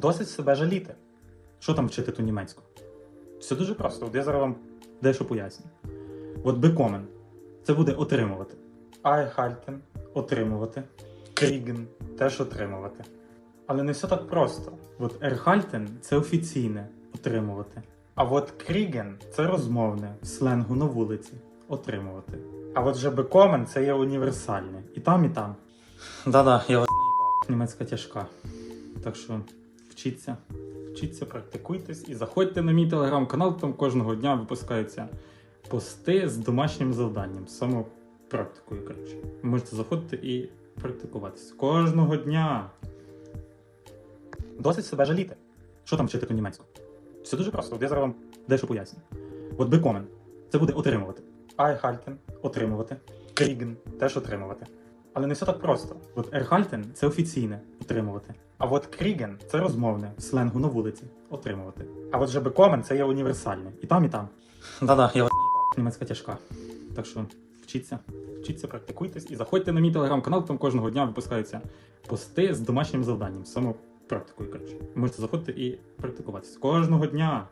Досить себе жаліти. Що там вчити ту німецьку? Все дуже просто. От я зараз вам дещо поясню. От бекомен це буде отримувати. Айхальтен отримувати. Кріген теж отримувати. Але не все так просто. От ерхальтен це офіційне отримувати. А от кріген це розмовне, в сленгу на вулиці отримувати. А от же бекомен це є універсальне. І там, і там. Да-да, я вас наїбав. Німецька тяжка. Так що вчіться, вчіться, практикуйтесь і заходьте на мій телеграм-канал, там кожного дня випускаються пости з домашнім завданням, саме практикою, коротше. Можете заходити і практикуватися. Кожного дня. Досить себе жаліти. Що там вчити ту німецьку? Все дуже просто. Я зараз вам дещо поясню. От бекомен це буде отримувати. Айхальтен отримувати. Кріген теж отримувати. Але не все так просто. От ерхальтен це офіційне отримувати. А от кріген це розмовне, в сленгу на вулиці отримувати. А от же бекомен це є універсальне. І там, і там. Да-да, я вас. Німецька тяжка. Так що вчіться, вчіться, практикуйтесь і заходьте на мій телеграм-канал, там кожного дня випускаються пости з домашнім завданням, саме практикою, коротше. Можете заходити і практикуватися. Кожного дня.